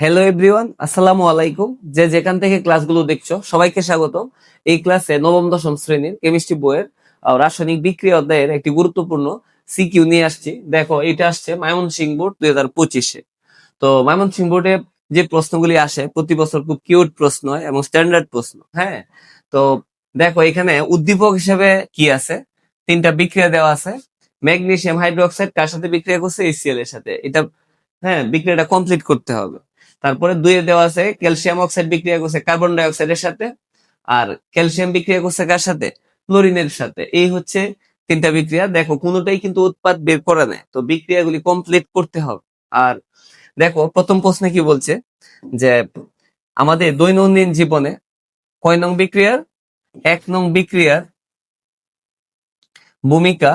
Hello everyone আসসালামু আলাইকুম যে যেখান থেকে ক্লাসগুলো দেখছ, সবাইকে স্বাগত এই ক্লাসে নবম, দশম শ্রেণির কেমিস্ট্রি বইয়ের রাসায়নিক বিক্রিয়া অধ্যায়ের একটি গুরুত্বপূর্ণ সিকিউ নিয়ে আসছি। দেখো এটা আসছে ময়মনসিংহ বোর্ড দুই হাজার পঁচিশে। তো ময়মনসিংহ বোর্ডে যে প্রশ্নগুলি আসে, প্রতি বছর খুব কিউট প্রশ্ন এবং স্ট্যান্ডার্ড প্রশ্ন হ্যাঁ? তো দেখো, এখানে উদ্দীপক হিসেবে কি আছে? তিনটা বিক্রিয়া দেওয়া আছে। ম্যাগনেসিয়াম হাইড্রোক্সাইড কার সাথে বিক্রিয়া করছে? এসিএল এর সাথে। এটা হ্যাঁ বিক্রিয়াটা কমপ্লিট করতে হবে। তারপরে দুইয়ে দেওয়া আছে ক্যালসিয়াম অক্সাইড বিক্রিয়া করছে কার্বন ডাই অক্সাইডের সাথে আর ক্যালসিয়াম বিক্রিয়া করছে কার সাথে? ক্লোরিনের সাথে। এই হচ্ছে তিনটা বিক্রিয়া। দেখো, কোনোটাই কিন্তু উৎপাদ বের করে নেয়। তো বিক্রিয়াগুলি কমপ্লিট করতে হবে। আর দেখো, প্রথম প্রশ্নে কি বলছে? যে আমাদের দৈনন্দিন জীবনে কয় নং বিক্রিয়ার? এক নং বিক্রিয়ার ভূমিকা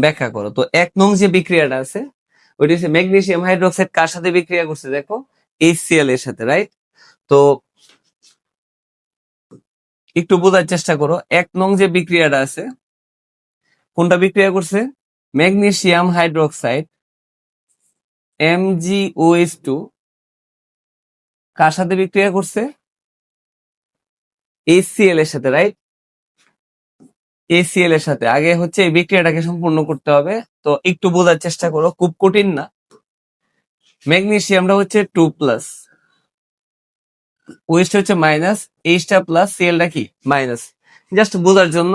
ব্যাখ্যা করো। তো এক নং যে বিক্রিয়াটা আছে ওইটা হচ্ছে ম্যাগনেসিয়াম হাইড্রোক্সাইড কার সাথে বিক্রিয়া করছে, দেখো? HCl এর সাথে রাইট তো একটু বোঝার চেষ্টা করো, এক নং যে বিক্রিয়াটা আছে, কোনটা বিক্রিয়া করছে? ম্যাগনেসিয়াম হাইড্রোক্সাইড MgOH টু কার সাথে বিক্রিয়া করছে? HCl এর সাথে রাইট ACL এর সাথে। আগে হচ্ছে এই বিক্রিয়াটাকে সম্পূর্ণ করতে হবে। তো একটু বোঝার চেষ্টা করো, খুব কঠিন না। ম্যাগনেসিয়ামটা হচ্ছে টু প্লাস। ওয়েস্ট হচ্ছে মাইনাস, এইচটা প্লাস সিএলটা কি? মাইনাস। জাস্ট বোঝার জন্য,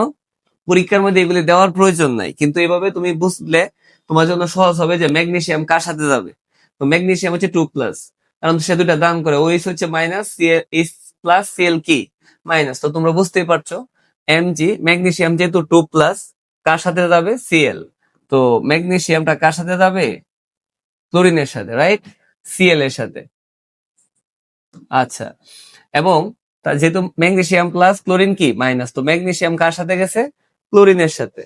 পরীক্ষার মধ্যে এগুলি দেওয়ার প্রয়োজন নাই। কিন্তু এভাবে তুমি বুঝলে তোমার জন্য সহজ হবে যে ম্যাগনেসিয়াম কার সাথে যাবে। তো ম্যাগনেসিয়াম হচ্ছে টু প্লাস। কারণ সে দুটা দান করে। ওএস হচ্ছে মাইনাস এইচ প্লাস সিএল কি? মাইনাস। তো তোমরা বুঝতেই পারছ। এমজি ম্যাগনেসিয়াম যেহেতু টু প্লাস কার সাথে যাবে? সিএল তো ম্যাগনেসিয়ামটা কার সাথে যাবে? ক্লোরিনের সাথে রাইট সিএল এর সাথে। আচ্ছা এবং যেহেতু ম্যাগনেসিয়াম প্লাস ক্লোরিন কি? মাইনাস তো ম্যাগনেসিয়াম কার সাথে গেছে? ক্লোরিনের সাথে।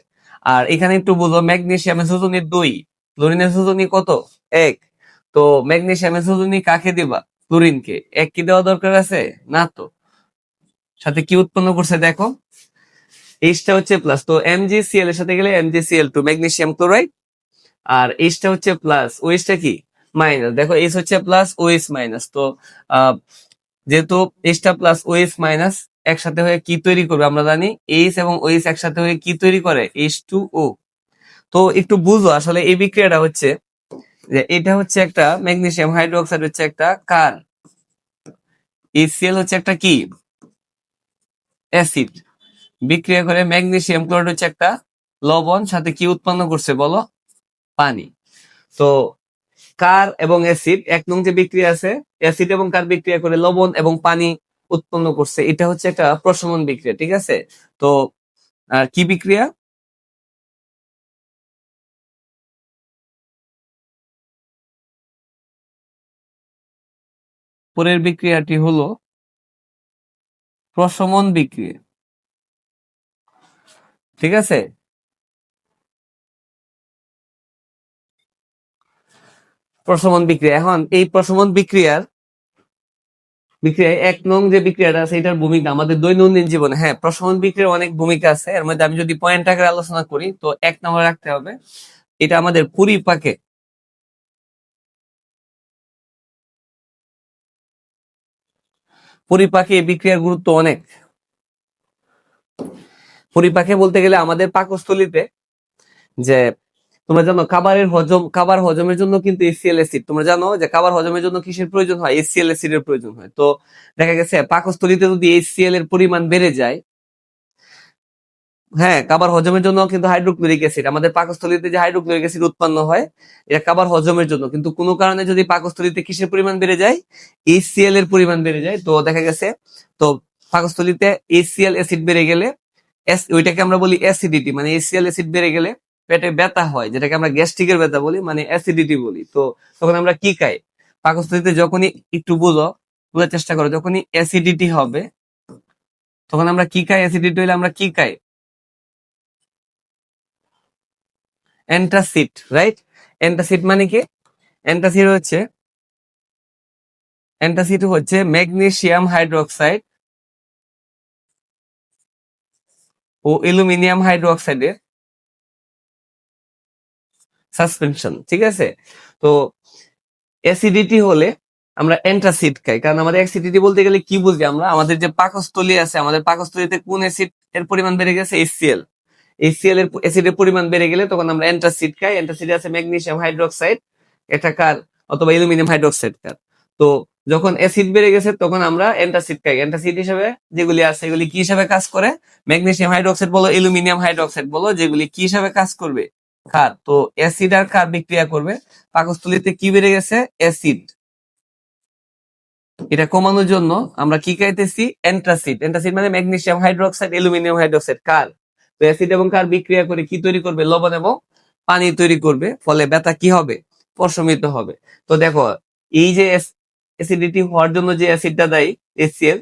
আর এখানে একটু বলব ম্যাগনেসিয়ামের যোজনী দুই। ক্লোরিনের যোজনী কত? এক। তো ম্যাগনেসিয়ামের যোজনী কাকে দিবা? ক্লোরিনকে এক কি দেওয়া দরকার আছে? না তো। সাথে কি উৎপন্ন করছে দেখো? এইচটা হচ্ছে প্লাস তো এমজিসিএল এর সাথে গেলে এমজিসিএল টু ম্যাগনেসিয়াম ক্লোরাইড আর এইচটা হচ্ছে প্লাস ওএইচটা কি? মাইনাস দেখো এইচ হচ্ছে প্লাস ওএস মাইনাস তো যেহেতু এইচটা প্লাস ওএস মাইনাস একসাথে হয়ে কি তৈরি করবে আমরা জানি? এইচ এবং ওএস একসাথে হয়ে কি তৈরি করে? এইচ টু ও তো একটু বুঝো, আসলে এই বিক্রিয়াটা হচ্ছে যে এটা হচ্ছে একটা ম্যাগনেসিয়াম হাইড্রোক্সাইড হচ্ছে একটা কার? এসিএল হচ্ছে একটা কি? অ্যাসিড বিক্রিয়া করে ম্যাগনেসিয়াম ক্লোরাইড হচ্ছে একটা লবণ, সাথে কি উৎপন্ন করছে বলো? পানি। তো কার এবং অ্যাসিড, এক নং যে বিক্রিয়া আছে, অ্যাসিড এবং কার বিক্রিয়া করে লবণ এবং পানি উৎপন্ন করছে, এটা হচ্ছে একটা প্রশমন বিক্রিয়া, ঠিক আছে? তো আর কি বিক্রিয়া? পরের বিক্রিয়াটি হলো প্রশমন বিক্রিয়া। ঠিক আছে? প্রশমন বিক্রিয়া। এখন এই প্রশমন বিক্রিয়ার, বিক্রিয়ায় এক নং যে বিক্রিয়াটা আছে, এটার ভূমিকা আমাদের দৈনন্দিন জীবনে। হ্যাঁ প্রশমন বিক্রিয়ার অনেক ভূমিকা আছে। এর মধ্যে আমি যদি পয়েন্ট আকারে আলোচনা করি, তো এক নম্বর রাখতে হবে, এটা আমাদের পরিপাকে পরিপাকে বিক্রিয়ার গুরুত্ব অনেক। পরিপাকে বলতে গেলে আমাদের পাকস্থলীতে যে তোমরা জানো খাবারের হজম, খাবার হজমের জন্য কিন্তু এসিএল অ্যাসিড তোমরা জানো যে খাবার হজমের জন্য কিসের প্রয়োজন হয়? এসিএল অ্যাসিডের প্রয়োজন হয়। তো দেখা গেছে, পাকস্থলীতে যদি এসিএল এর পরিমাণ বেড়ে যায় হ্যাঁ খাবার হজমের জন্য কিন্তু হাইড্রোক্লোরিক অ্যাসিড আমাদের পাকস্থলীতে যে হাইড্রোক্লোরিক অ্যাসিড উৎপন্ন হয়, এটা খাবার হজমের জন্য। কিন্তু কোনো কারণে যদি পাকস্থলীতে কিসের পরিমাণ বেড়ে যায়? এসিএল এর পরিমাণ বেড়ে যায়। তো দেখা গেছে, তো পাকস্থলীতে এসিএল অ্যাসিড বেড়ে গেলে ওইটাকে আমরা বলি অ্যাসিডিটি মানে এসিয়াল অ্যাসিড বেড়ে গেলে পেটে ব্যথা হয়, যেটাকে আমরা গ্যাস্ট্রিকের ব্যথা বলি মানে অ্যাসিডিটি বলি। তো তখন আমরা কি খাই? পাকস্থলীতে যখনই একটু বুঝো, বোঝার চেষ্টা করো, যখনই অ্যাসিডিটি হবে, তখন আমরা কি খাই? অ্যাসিডিটি হলে আমরা কি খাই? অ্যান্টাসিড রাইট অ্যান্টাসিড মানে কি? অ্যান্টাসিড হচ্ছে অ্যান্টাসিড হচ্ছে ম্যাগনেসিয়াম হাইড্রোক্সাইড ও অ্যালুমিনিয়াম হাইড্রোক্সাইডের সাসপেনশন, ঠিক আছে? তো অ্যাসিডিটি হলে আমরা অ্যান্টাসিড খাই, কারণ আমাদের অ্যাসিডিটি বলতে গেলে কি বুঝি আমরা? আমাদের যে পাকস্থলী আছে, আমাদের পাকস্থলীতে কোন অ্যাসিড এর পরিমাণ বেড়ে গেছে? এইচসিএল এইচসিএল এর অ্যাসিডের পরিমাণ বেড়ে গেলে তখন আমরা অ্যান্টাসিড খাই। অ্যান্টাসিড আছে ম্যাগনেসিয়াম হাইড্রোক্সাইড, এটা কার? অথবা অ্যালুমিনিয়াম হাইড্রোক্সাইড কার? তো যখন অ্যাসিড বেড়ে গেছে, তখন আমরা অ্যান্টাসিড খাই। অ্যান্টাসিড হিসেবে যেগুলি আছে, এগুলি কি হিসাবে কাজ করে? ম্যাগনেসিয়াম হাইড্রোক্সাইড বলো অ্যালুমিনিয়াম হাইড্রোক্সাইড বলো, যেগুলি কি হিসাবে কাজ করবে? ক্ষার। তো অ্যাসিড আর ক্ষার বিক্রিয়া করবে। পাকস্থলীতে কি বেড়ে গেছে? অ্যাসিড এটা কমানোর জন্য আমরা কি খাইতেছি? অ্যান্টাসিড অ্যান্টাসিড মানে ম্যাগনেসিয়াম হাইড্রোক্সাইড অ্যালুমিনিয়াম হাইড্রোক্সাইড কার তো অ্যাসিড এবং কার বিক্রিয়া করে কি তৈরি করবে? লবণ এবং পানি তৈরি করবে। ফলে ব্যথা কি হবে? প্রশমিত হবে। তো দেখো, এই যে অ্যাসিডিটি হওয়ার জন্য যে অ্যাসিডটা দেয় এসিএল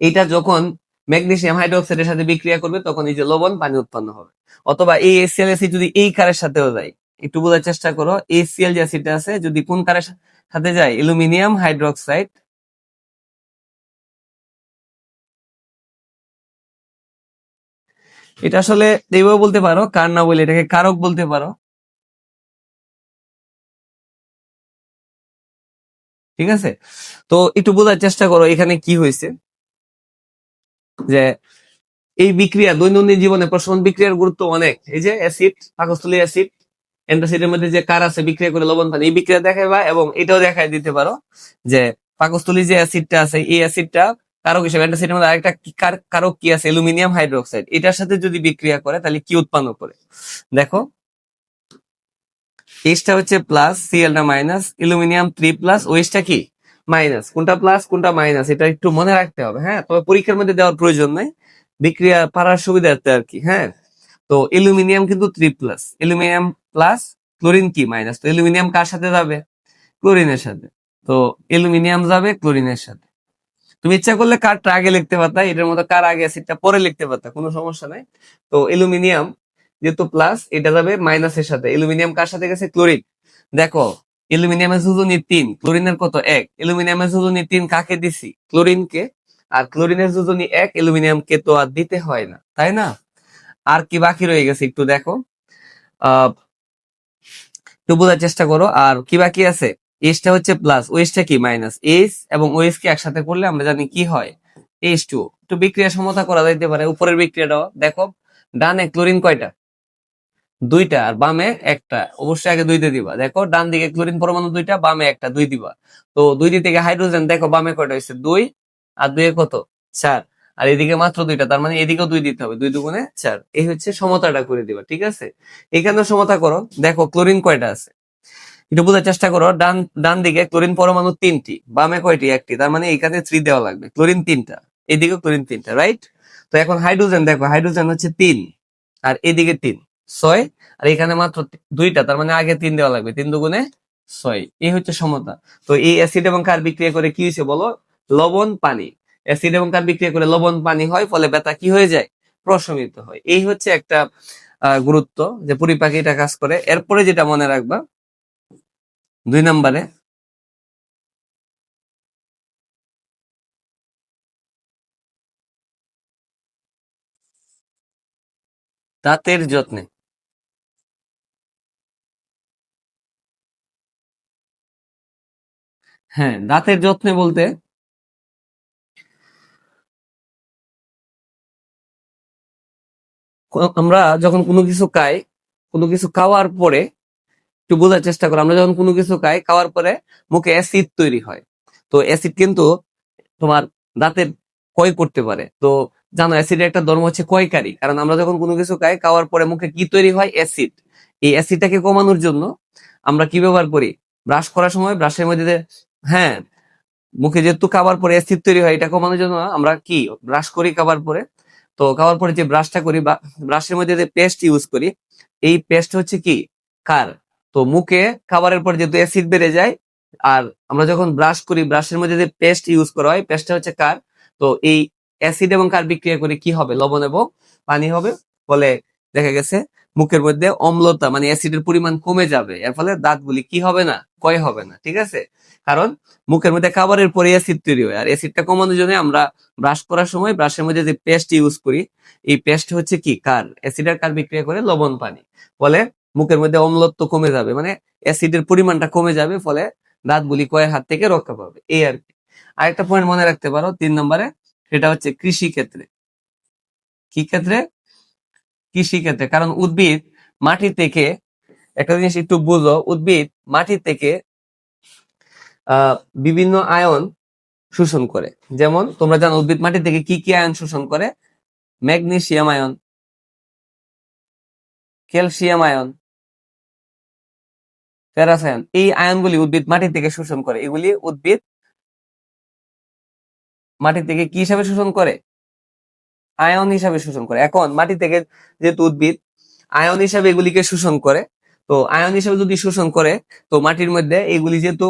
এটা যখন ম্যাগনেসিয়াম হাইড্রোক্সাইডের সাথে বিক্রিয়া করবে, তখন এই যে লবণ পানি উৎপন্ন হবে। অথবা এই এসিএল অ্যাসিড যদি এই কারের সাথেও যায়, একটু বোঝার চেষ্টা করো এসিএল যে অ্যাসিডটা আছে, যদি কোন কারের সাথে যায় অ্যালুমিনিয়াম হাইড্রোক্সাইড এটা আসলে এইভাবে বলতে পারো, কার না বলে এটাকে কারক বলতে পারো। ঠিক আছে? তো একটু বোঝার চেষ্টা করো এখানে কি হয়েছে? যে এই বিক্রিয়া দৈনন্দিন জীবনে প্রশমন বিক্রিয়ার গুরুত্ব অনেক। এই যে অ্যাসিড পাকস্থলী অ্যাসিড অ্যান্টাসিডের মধ্যে যে কার আছে বিক্রিয়া করে লবণ পানি, এই বিক্রিয়া দেখাইবা এবং এটাও দেখাই দিতে পারো যে পাকস্থলী যে অ্যাসিডটা আছে, এই অ্যাসিডটা কারক হিসেবে অ্যান্টাসিডের মধ্যে আরেকটা কারক কি আছে? Aluminium hydroxide. এটার সাথে যদি বিক্রিয়া করে, তাহলে কি উৎপন্ন করে? দেখো এইচটা হচ্ছে প্লাস সিএলটা মাইনাস অ্যালুমিনিয়াম থ্রি প্লাস ওয়েসটা কি? মাইনাস কোনটা প্লাস কোনটা মাইনাস এটা একটু মনে রাখতে হবে হ্যাঁ? তবে পরীক্ষার মধ্যে দেওয়ার প্রয়োজন নাই। বিক্রিয়া পারার সুবিধার্থে আর কি হ্যাঁ? তো অ্যালুমিনিয়াম কিন্তু three plus aluminium plus chlorine কি মাইনাস তো অ্যালুমিনিয়াম কার সাথে যাবে? ক্লোরিনের সাথে। তো অ্যালুমিনিয়াম যাবে ক্লোরিনের সাথে। তুমি ইচ্ছা করলে কারটা আগে লিখতে পারতা, এটার মতো কার আগে অ্যাসিডটা পরে লিখতে পারতা, কোনো সমস্যা নাই। তো অ্যালুমিনিয়াম যেহেতু প্লাস এটা যাবে মাইনাসের সাথে। অ্যালুমিনিয়াম কার সাথে গেছে? ক্লোরিন। দেখো, অ্যালুমিনিয়ামের যোজনী তিন, ক্লোরিনের কত? এক। অ্যালুমিনিয়ামের যোজনী তিন কাকে দিছি? ক্লোরিনকে। আর ক্লোরিনের যোজনী এক, অ্যালুমিনিয়ামকে তো আর দিতে হয় না, তাই না? আর কি বাকি রয়ে গেছে একটু দেখো। একটু বোঝার চেষ্টা করো। আর কি বাকি আছে? এইচটা হচ্ছে প্লাস ওয়েসটা কি? মাইনাস এইচ এবং ওয়েস কে একসাথে করলে আমরা জানি কি হয়? এইচ টু একটু বিক্রিয়া সমতা করা যাইতে পারে, উপরের বিক্রিয়াটাও। দেখো, ডানে ক্লোরিন কয়টা? দুইটা আর বামে একটা। অবশ্যই আগে দুইতে দিবা। দেখো ডান দিকে ক্লোরিন পরমাণু দুইটা, বামে একটা, দুই দিবা। তো দুই দিক থেকে হাইড্রোজেন দেখো, বামে কয়টা হয়েছে? দুই। আর দুয়ে কত? চার। আর এদিকে মাত্র দুইটা, তার মানে এদিকেও দুই দিতে হবে, দুই দুগুণে চার। এই হচ্ছে সমতাটা করে দিবা, ঠিক আছে? এখানেও সমতা করো। দেখো ক্লোরিন কয়টা আছে? একটু বোঝার চেষ্টা করো। ডান ডান দিকে ক্লোরিন পরমাণু তিনটি, বামে কয়টি? একটি। তার মানে এখানে থ্রি দেওয়া লাগবে। ক্লোরিন তিনটা। এদিকে ক্লোরিন তিনটা রাইট তো এখন হাইড্রোজেন দেখো হাইড্রোজেন হচ্ছে তিন। আর এদিকে তিন। ছয়, আর এখানে মাত্র দুইটা, তার মানে আগে তিন দেওয়া লাগবে, তিন দুগুণে ছয়। এই হচ্ছে সমতা। তো এই অ্যাসিড এবং কার বিক্রিয়া করে কি হয়েছে বলো? লবণ, পানি। অ্যাসিড এবং কার বিক্রিয়া করে লবণ, পানি হয়, ফলে ব্যথা কি হয়ে যায়? প্রশমিত হয়। এই হচ্ছে একটা গুরুত্ব যে পরিপাকিটা কাজ করে। এরপরে যেটা মনে রাখবা, দুই নম্বরে, দাঁতের যত্নে হ্যাঁ দাঁতের যত্নে বলতে? আমরা যখন কোনো কিছু খাই, কোনো কিছু খাওয়ার পরে একটু বোঝার চেষ্টা করি, আমরা যখন কোনো কিছু খাই, খাওয়ার পরে মুখে অ্যাসিড তৈরি হয়। তো অ্যাসিড কিন্তু তোমার দাঁতের ক্ষয় করতে পারে। তো জানো, অ্যাসিডের একটা ধর্ম হচ্ছে ক্ষয়কারী। কারণ আমরা যখন কোনো কিছু খাই, খাওয়ার পরে মুখে কি তৈরি হয়? অ্যাসিড। এই অ্যাসিডটাকে কমানোর জন্য আমরা কি ব্যবহার করি? ব্রাশ করার সময়, ব্রাশের মধ্যে হ্যাঁ মুখে যেহেতু খাবার পরে অ্যাসিড তৈরি হয়, এটা কমানোর জন্য আমরা কি ব্রাশ করি খাবার পরে? তো খাওয়ার পরে যে ব্রাশটা করি বা ব্রাশের মধ্যে যে পেস্ট ইউজ করি, এই পেস্ট হচ্ছে কি? কার? তো মুখে খাবারের পর যেহেতু অ্যাসিড বেড়ে যায়, আর আমরা যখন ব্রাশ করি ব্রাশের মধ্যে যে পেস্ট ইউজ করা হয় পেস্টটা হচ্ছে কার? তো এই অ্যাসিড এবং কার বিক্রিয়া করে কি হবে? লবণ এবং পানি হবে। ফলে দেখা গেছে, মুখের মধ্যে অম্লতা মানে অ্যাসিডের পরিমাণ কমে যাবে। এর ফলে দাঁতগুলি কি হবে না? ক্ষয় হবে না, ঠিক আছে? কারণ মুখের মধ্যে খাবারের পরে অ্যাসিড তৈরি হয়। আর অ্যাসিডটা কমানোর জন্য আমরা ব্রাশ করার সময় ব্রাশের মধ্যে যে পেস্ট ইউজ করি, এই পেস্ট হচ্ছে কি? কার? অ্যাসিড আর কার বিক্রিয়া করে লবণ পানি। ফলে মুখের মধ্যে অম্লত্ব কমে যাবে মানে অ্যাসিডের পরিমাণটা কমে যাবে, ফলে দাঁতগুলি কয়ের হাত থেকে রক্ষা পাবে। এই আর কি। আরেকটা পয়েন্ট মনে রাখতে পারো, তিন নম্বরে, সেটা হচ্ছে কৃষি ক্ষেত্রে কি ক্ষেত্রে? কৃষি ক্ষেত্রে। কারণ উদ্ভিদ মাটি থেকে, একটা জিনিস একটু বুঝো, উদ্ভিদ মাটি থেকে বিভিন্ন আয়ন শোষণ করে। যেমন তোমরা জানো উদ্ভিদ মাটি থেকে কি কি আয়ন শোষণ করে? ম্যাগনেসিয়াম আয়ন, ক্যালসিয়াম আয়ন প্যারাসায়ন এই আয়নগুলি উদ্ভিদ মাটি থেকে শোষণ করে। এগুলি উদ্ভিদ মাটি থেকে কি হিসাবে শোষণ করে? আয়ন হিসাবে শোষণ করে। এখন মাটি থেকে যেহেতু উদ্ভিদ, আয়ন হিসাবে এগুলিকে শোষণ করে। তো আয়ন হিসাবে যদি শোষণ করে, তো মাটির মধ্যে এগুলি যেহেতু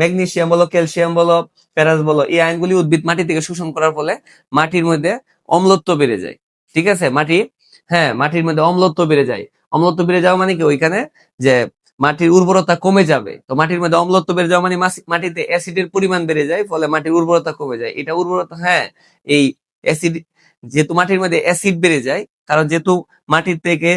ম্যাগনেসিয়াম বলো, ক্যালসিয়াম বলো, ফেরাস বলো, এই আয়নগুলি উদ্ভিদ মাটি থেকে শোষণ করার ফলে মাটির মধ্যে অম্লত্ব বেড়ে যায়। ঠিক আছে? মাটি হ্যাঁ মাটির মধ্যে অম্লত্ব বেড়ে যায়। অম্লত্ব বেড়ে যাওয়া মানে কি? ওইখানে যে মাটির উর্বরতা কমে যাবে। তো মাটির মধ্যে অম্লত্ব বেড়ে যাওয়া মানে মাটিতে অ্যাসিডের পরিমাণ বেড়ে যায়, ফলে মাটির উর্বরতা কমে যায়। এটা উর্বরতা হ্যাঁ এই অ্যাসিড যেহেতু মাটির মধ্যে অ্যাসিড বেড়ে যায়, কারণ যেহেতু মাটির থেকে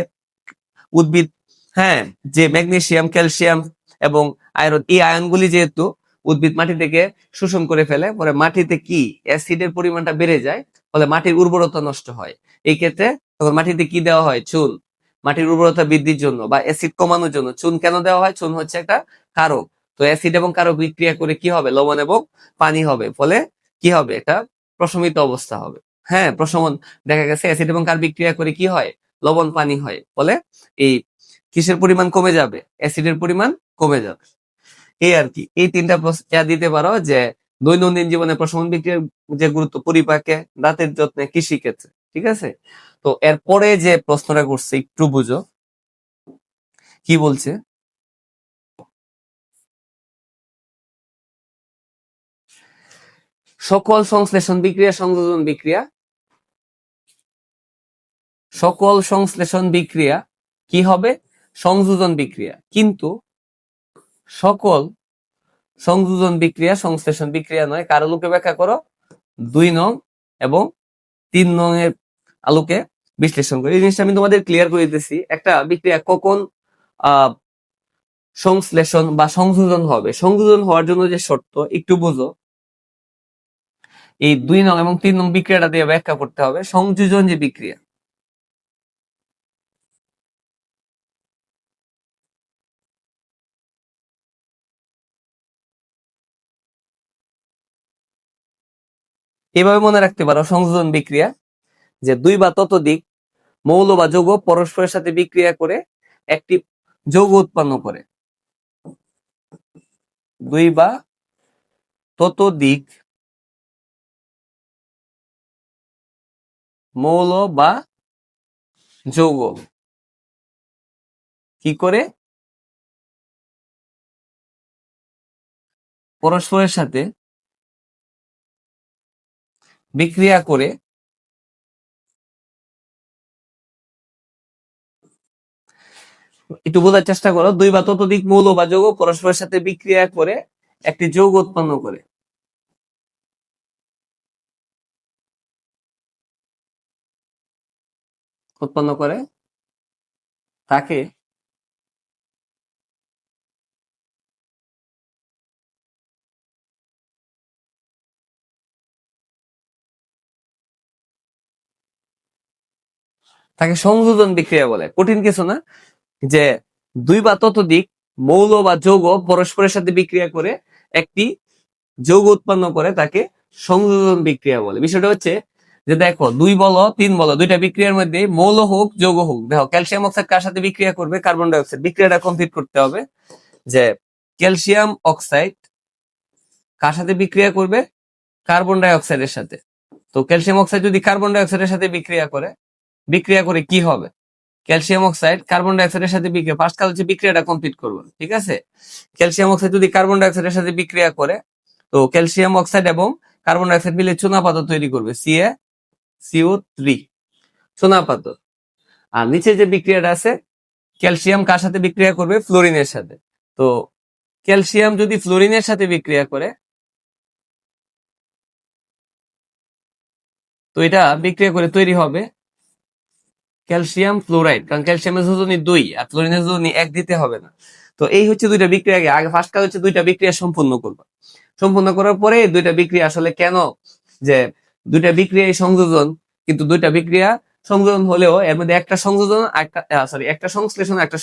উদ্ভিদ হ্যাঁ যে ম্যাগনেসিয়াম ক্যালসিয়াম এবং আয়রন এই আয়নগুলি যেহেতু উদ্ভিদ মাটি থেকে শোষণ করে ফেলে পরে মাটিতে কি অ্যাসিডের পরিমাণটা বেড়ে যায়, ফলে মাটির উর্বরতা নষ্ট হয়। এই ক্ষেত্রে তখন মাটিতে কি দেওয়া হয়? চুন। মাটির উর্বরতা বৃদ্ধির জন্য বা অ্যাসিড কমানোর জন্য চুন কেন দেওয়া হয়? চুন হচ্ছে একটা কারক। তো অ্যাসিড এবং কারক বিক্রিয়া করে কি হবে? লবণ এবং পানি হবে। ফলে কি হবে? এটা প্রশমিত অবস্থা হবে। হ্যাঁ প্রশমন দেখা গেছে অ্যাসিড এবং কার বিক্রিয়া করে কি হয়? লবণ পানি হয়। ফলে এই কিসের পরিমাণ কমে যাবে? অ্যাসিডের পরিমাণ কমে যাবে। এই আর কি। এই তিনটা প্রশ্ন দিতে পারো যে দৈনন্দিন জীবনে প্রশমন বিক্রিয়ার যে গুরুত্ব, পরিপাকে, দাঁতের যত্নে কৃষি ক্ষেত্রে ঠিক আছে? তো এরপরে যে প্রশ্নটা করছে, একটু বুঝো। কি বলছে? সকল সংশ্লেষণ বিক্রিয়া, সংযোজন বিক্রিয়া সকল সংশ্লেষণ বিক্রিয়া কি হবে? সংযোজন বিক্রিয়া। কিন্তু সকল সংযোজন বিক্রিয়া সংশ্লেষণ বিক্রিয়া নয়। কার আলোকে ব্যাখ্যা করো। দুই নং এবং তিন নং এর আলোকে বিশ্লেষণ করি। এই জিনিসটা আমি তোমাদের ক্লিয়ার করে দিতেছি। একটা বিক্রিয়া কখন আহ সংশ্লেষণ বা সংযোজন হবে? সংযোজন হওয়ার জন্য যে শর্ত, একটু বুঝো। এই দুই নং এবং তিন নং বিক্রিয়াটা দিয়ে ব্যাখ্যা করতে হবে। সংযোজন যে বিক্রিয়া এভাবে মনে রাখতে পারো, সংযোজন বিক্রিয়া, যে দুই বা ততোধিক মৌল বা যৌগ পরস্পরের সাথে বিক্রিয়া করে একটি যৌগ উৎপন্ন করে। দুই বা ততোধিক মৌল বা যৌগ কি করে? পরস্পরের সাথে বিক্রিয়া করে একটু বোঝার চেষ্টা করো, দুই বা ততোধিক মৌল বা যৌগ পরস্পরের সাথে বিক্রিয়া করে একটি যৌগ উৎপন্ন করে। উৎপন্ন করে তাকে তাকে সংযোজন বিক্রিয়া বলে। কঠিন কিছু না, যে দুই বা ততোধিক মৌল বা যৌগ পরস্পরের সাথে বিক্রিয়া করে একটি যৌগ উৎপন্ন করে তাকে সংযোজন বিক্রিয়া বলে। বিষয়টা হচ্ছে যে দেখো, দুই বলো, তিন বলো, দুইটা বিক্রিয়ার মধ্যে মৌল হোক, যৌগ হোক, দেখো, ক্যালসিয়াম অক্সাইড কার সাথে বিক্রিয়া করবে? কার্বন ডাই অক্সাইড বিক্রিয়াটা কমপ্লিট করতে হবে যে ক্যালসিয়াম অক্সাইড কার সাথে বিক্রিয়া করবে? কার্বন ডাই অক্সাইডের সাথে। তো ক্যালসিয়াম অক্সাইড যদি কার্বন ডাই অক্সাইডের সাথে বিক্রিয়া করে বিক্রিয়া করে কি হবে? ক্যালসিয়াম অক্সাইড কার্বন ডাই অক্সাইডের সাথে বিক্রিয়া ফার্স্ট কাজ হচ্ছে বিক্রিয়াটা কমপ্লিট করব, ঠিক আছে? ক্যালসিয়াম অক্সাইড যদি কার্বন ডাই অক্সাইডের সাথে বিক্রিয়া করে, তো ক্যালসিয়াম অক্সাইড এবং কার্বন ডাই অক্সাইড মিলে চুনাপাত তৈরি করবে সিএ সিও থ্রি চুনাপাত আর নিচে যে বিক্রিয়াটা আছে, ক্যালসিয়াম কার সাথে বিক্রিয়া করবে? ফ্লোরিনের সাথে। তো ক্যালসিয়াম যদি ফ্লোরিনের সাথে বিক্রিয়া করে, তো এটা বিক্রিয়া করে তৈরি হবে ক্যালসিয়াম ফ্লোরাইড, কারণ ক্যালসিয়ামের দুই আর ফ্লোরিনের যোজনী এক দিতে হবে না। তো এই হচ্ছে দুইটা বিক্রিয়া আগে ফার্স্ট কাজ হচ্ছে দুইটা বিক্রিয়া সম্পূর্ণ করবা। সম্পূর্ণ করার পরে দুইটা বিক্রিয়া আসলে কেন? যে দুইটা বিক্রিয়া সংযোজন, কিন্তু দুইটা বিক্রিয়া সংযোজন হলেও এর মধ্যে একটা সংযোজন, একটা সরি একটা সংশ্লেষণ একটা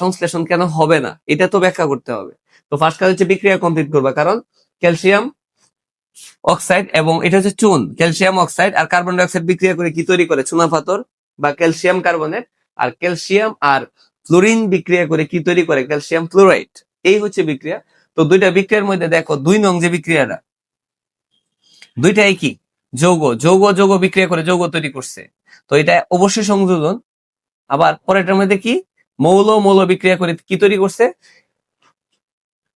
সংশ্লেষণ কেন হবে না? এটা তো ব্যাখ্যা করতে হবে। তো ফার্স্ট কাজ হচ্ছে বিক্রিয়া কমপ্লিট করবা, কারণ ক্যালসিয়াম অক্সাইড এবং এটা হচ্ছে চুন, ক্যালসিয়াম অক্সাইড আর কার্বন ডাইঅক্সাইড বিক্রিয়া করে কি তৈরি করে? চুনা পাথর। বা ক্যালসিয়াম কার্বনেট আর ক্যালসিয়াম আর ফ্লোরিন বিক্রিয়া করে কি তৈরি করে? ক্যালসিয়াম ফ্লোরাইড এই হচ্ছে বিক্রিয়া। তো দুইটা বিক্রিয়ার মধ্যে দেখো, দুই নং যে বিক্রিয়াটা, দুইটাই কি? যৌগ। যৌগ যৌগ বিক্রিয়া করে যৌগ তৈরি করছে। তো এটা অবশ্যই সংযোজন। আবার পরেরটার মধ্যে কি? মৌল মৌল বিক্রিয়া করে কি তৈরি করছে?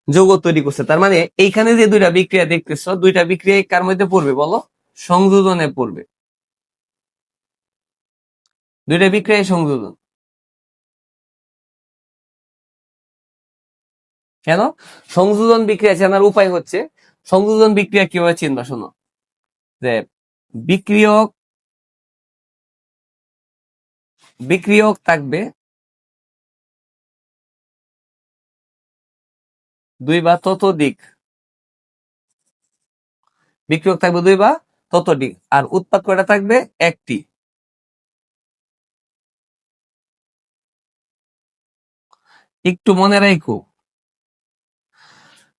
যৌগ তৈরি করছে। তার মানে এইখানে যে দুইটা বিক্রিয়া দেখতেছো, দুইটা বিক্রিয়া কার মধ্যে পড়বে বলো? সংযোজনে পড়বে। দুইটা বিক্রিয়া সংযোজন। কেন? সংযোজন বিক্রিয়া চেনার উপায় হচ্ছে, সংযোজন বিক্রিয়া কীভাবে চিনবা শোনো? যে বিক্রিয়ক বিক্রিয়ক থাকবে দুই বা ততোধিক বিক্রিয়ক থাকবে দুই বা ততোধিক আর উৎপাদ কয়টা থাকবে একটি। একটু মনে রাখো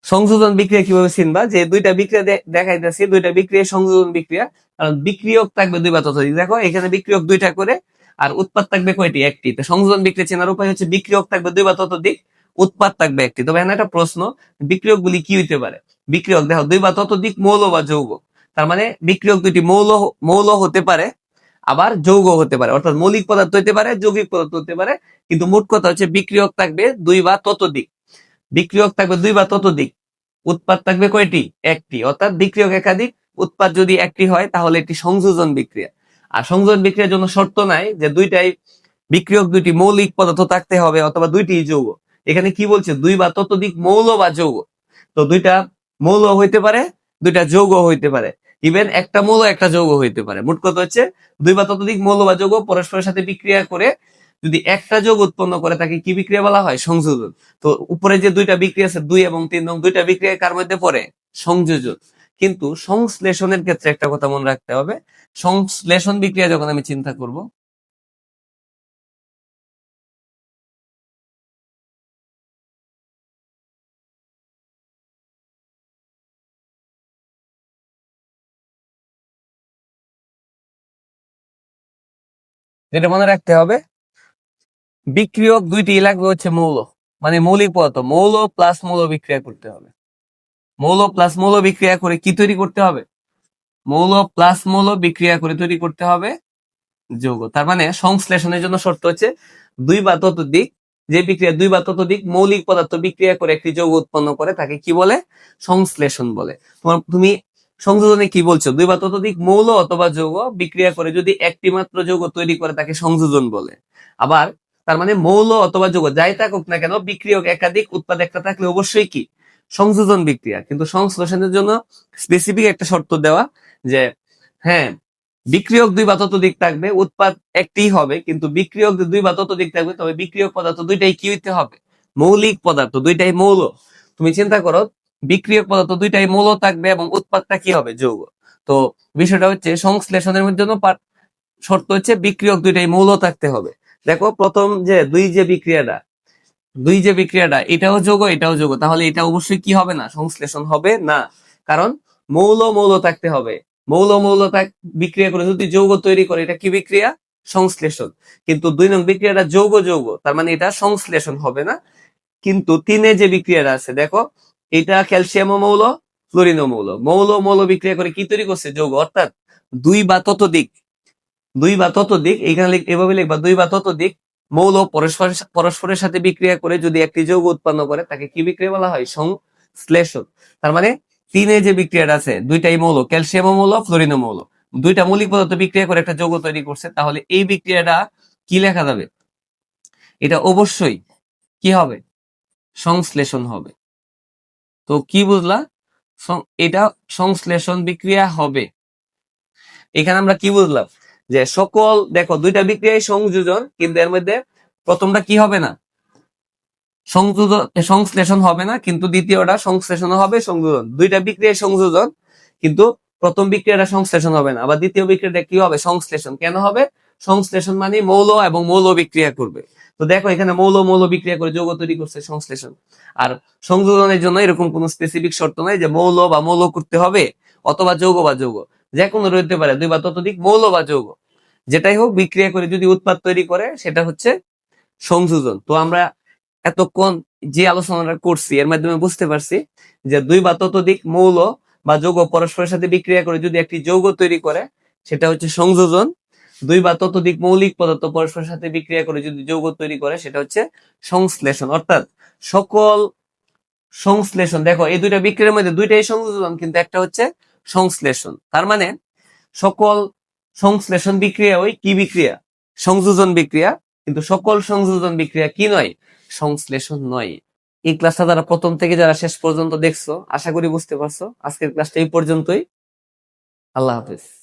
সংযোজন বিক্রিয়া কীভাবে চিনবা? যে দুইটা বিক্রিয়া দেখাইতেছি, দুইটা বিক্রিয়া, সংযোজন বিক্রিয়া। কারণ বিক্রিয়ক থাকবে দুই বা ততোধিক। দেখো, এখানে বিক্রিয়ক দুইটা করে, আর উৎপাদ থাকবে কয়টি? একটি। তো সংযোজন বিক্রিয়া চেনার উপায় হচ্ছে বিক্রিয়ক থাকবে দুই বা ততোধিক, উৎপাদ থাকবে একটি। তবে এখানে একটা প্রশ্ন বিক্রিয়ক গুলি কি হইতে পারে? বিক্রিয়ক, দেখো, দুই বা ততোধিক মৌল বা যৌগ। তার মানে বিক্রিয়ক দুইটি মৌল মৌল হতে পারে আবার যৌগ হতে পারে, অর্থাৎ মৌলিক পদার্থ হতে পারে, যৌগিক পদার্থ হতে পারে, কিন্তু মোট কথা হচ্ছে বিক্রিয়ক থাকবে দুই বা ততোধিক। বিক্রিয়ক থাকবে দুই বা ততোধিক, উৎপাদ থাকবে কয়টি? একটি। অর্থাৎ বিক্রিয়ক একাধিক, উৎপাদ যদি একটি হয়, তাহলে এটি সংযোজন বিক্রিয়া। আর সংযোজন বিক্রিয়ার জন্য শর্ত নাই যে দুইটাই বিক্রিয়ক দুইটি মৌলিক পদার্থ থাকতে হবে অথবা দুইটি যৌগ। এখানে কি বলছে? দুই বা ততোধিক মৌল বা যৌগ। তো দুইটা মৌল হইতে পারে, দুইটা যৌগ হইতে পারে। ইভেন একটা মৌল একটা যৌগ হইতে পারে। মোট কথা হচ্ছে, দুই বা ততোধিক মৌল বা যৌগ পরস্পরের সাথে বিক্রিয়া করে যদি একটা যোগ উৎপন্ন করে, তাকে কি বিক্রিয়া বলা হয়? সংযোজন। তো উপরে যে দুইটা বিক্রিয়া আছে, দুই এবং তিন নং দুইটা বিক্রিয়া কার মধ্যে পড়ে? সংযোজন। কিন্তু সংশ্লেষণের ক্ষেত্রে একটা কথা মনে রাখতে হবে, সংশ্লেষণ বিক্রিয়া যখন আমি চিন্তা করব যেটা মনে রাখতে হবে, বিক্রিয়ক দুইটি লাগবে হচ্ছে মৌল। মানে মৌলিক পদার্থ, মৌল প্লাস মৌল বিক্রিয়া করতে হবে। মৌল প্লাস মৌল বিক্রিয়া করে কি তৈরি করতে হবে? মৌল প্লাস মৌল বিক্রিয়া করে তৈরি করতে হবে যৌগ। তার মানে সংশ্লেষণের জন্য শর্ত হচ্ছে দুই বা ততোধিক, যে বিক্রিয়া দুই বা ততোধিক মৌলিক পদার্থ বিক্রিয়া করে একটি যৌগ উৎপন্ন করে, তাকে কি বলে? সংশ্লেষণ বলে। তোমার তুমি সংযোজনে কি বলছো? দুই বা ততোধিক মৌল অথবা যৌগ বিক্রিয়া করে যদি একটি মাত্র যৌগ তৈরি করে তাকে সংযোজন বলে। আবার তার মানে মৌল অথবা যৌগ যাই থাকুক না কেন, বিক্রিয়ক একাধিক, উৎপাদ একটা থাকলে অবশ্যই কি? সংযোজন বিক্রিয়া। কিন্তু সংশ্লেষণের জন্য স্পেসিফিক একটা শর্ত দেওয়া যে হ্যাঁ বিক্রিয়ক দুই বা ততোধিক থাকবে, উৎপাদ একটি হবে, কিন্তু বিক্রিয়ক দুই বা ততোধিক থাকবে, তবে বিক্রিয়ক পদার্থ দুইটাই কি হইতে হবে? মৌলিক পদার্থ, দুইটাই মৌল। তুমি চিন্তা করো বিক্রিয়ক পদার্থ দুইটাই মৌল থাকবে এবং উৎপাদটা কি হবে? যৌগ। তো বিষয়টা হচ্ছে সংশ্লেষণের জন্য শর্ত হচ্ছে বিক্রিয়ক দুইটাই মৌল থাকতে হবে। দেখো, প্রথম যে দুই যে বিক্রিয়াটা, দুই যে বিক্রিয়াটা, এটাও যোগ এটাও যোগ। তাহলে এটা অবশ্যই কি হবে না? সংশ্লেষণ হবে না। কারণ মৌল মৌল থাকতে হবে। মৌল মৌল বিক্রিয়া করে যদি যৌগ তৈরি করে, এটা কি বিক্রিয়া? সংশ্লেষণ। কিন্তু দুই নং বিক্রিয়াটা যৌগ যৌগ। তার মানে এটা সংশ্লেষণ হবে না। কিন্তু তিনে যে বিক্রিয়াটা আছে, দেখো এটা ক্যালসিয়াম মৌল ফ্লোরিন মৌল। মৌল মৌল বিক্রিয়া করে কি তৈরি করছে? যৌগ। অর্থাৎ দুই বা ততোধিক দুই বা ততোধিক এখানে লিখ- এভাবে লিখবা, দুই বা ততোধিক মৌল পরস্পর পরস্পরের সাথে বিক্রিয়া করে যদি একটি যৌগ উৎপন্ন করে, তাকে কি বিক্রিয়া বলা হয়? সংশ্লেষণ তার মানে তিনে যে বিক্রিয়াটা আছে, দুইটাই মৌল ক্যালসিয়াম মৌল ফ্লোরিন মৌল। দুইটা মৌলিক পদার্থ বিক্রিয়া করে একটা যৌগ তৈরি করছে, তাহলে এই বিক্রিয়াটা কি লেখা যাবে? এটা অবশ্যই কি হবে? সংশ্লেষণ হবে। তো কি বুঝলা? এটা সংশ্লেষণ বিক্রিয়া হবে। এখানে আমরা কি বুঝলাম? যে সকল, দেখো, দুইটা বিক্রিয়ায় সংযোজন, কিন্তু এর মধ্যে প্রথমটা কি হবে না? সংযোজন সংশ্লেষণ হবে না, কিন্তু দ্বিতীয়টা সংশ্লেষণ হবে সংযোজন। দুইটা বিক্রিয়ায় সংযোজন, কিন্তু প্রথম বিক্রিয়াটা সংশ্লেষণ হবে না। আবার দ্বিতীয় বিক্রিয়াটা কি হবে? সংশ্লেষণ। কেন হবে? সংশ্লেষণ মানে মৌল এবং মৌল বিক্রিয়া করবে। তো দেখো, এখানে মৌল মৌল বিক্রিয়া করে যৌগ তৈরি করছে সংশ্লেষণ। আর সংযোজনের জন্য এরকম কোনো স্পেসিফিক শর্ত নাই যে মৌল বা মৌল করতে হবে অথবা যৌগ বা যৌগ। যে কোনো রইতে পারে, দুই বা ততোধিক মৌল বা যৌগ। যেটাই হোক, বিক্রিয়া করে যদি উৎপাদ তৈরি করে, সেটা হচ্ছে সংযোজন। তো আমরা এতক্ষণ যে আলোচনাটা করছি, এর মাধ্যমে বুঝতে পারছি যে দুই বা ততোধিক মৌল বা যৌগ পরস্পরের সাথে বিক্রিয়া করে যদি একটি যৌগ তৈরি করে, সেটা হচ্ছে সংযোজন দুই বা ততোধিক মৌলিক পদার্থ পরস্পরের সাথে বিক্রিয়া করে যদি যৌগ তৈরি করে, সেটা হচ্ছে সংশ্লেষণ। অর্থাৎ সকল সংশ্লেষণ, দেখো এই দুইটা বিক্রিয়ার মধ্যে দুইটাই সংযোজন, কিন্তু একটা হচ্ছে সংশ্লেষণ। তার মানে সকল সংশ্লেষণ বিক্রিয়া ওই কি বিক্রিয়া? সংযোজন বিক্রিয়া। কিন্তু সকল সংযোজন বিক্রিয়া কি নয়? সংশ্লেষণ নয়। এই ক্লাসটা যারা প্রথম থেকে যারা শেষ পর্যন্ত দেখছ, আশা করি বুঝতে পারছ। আজকের ক্লাসটা এই পর্যন্তই। আল্লাহ হাফেজ।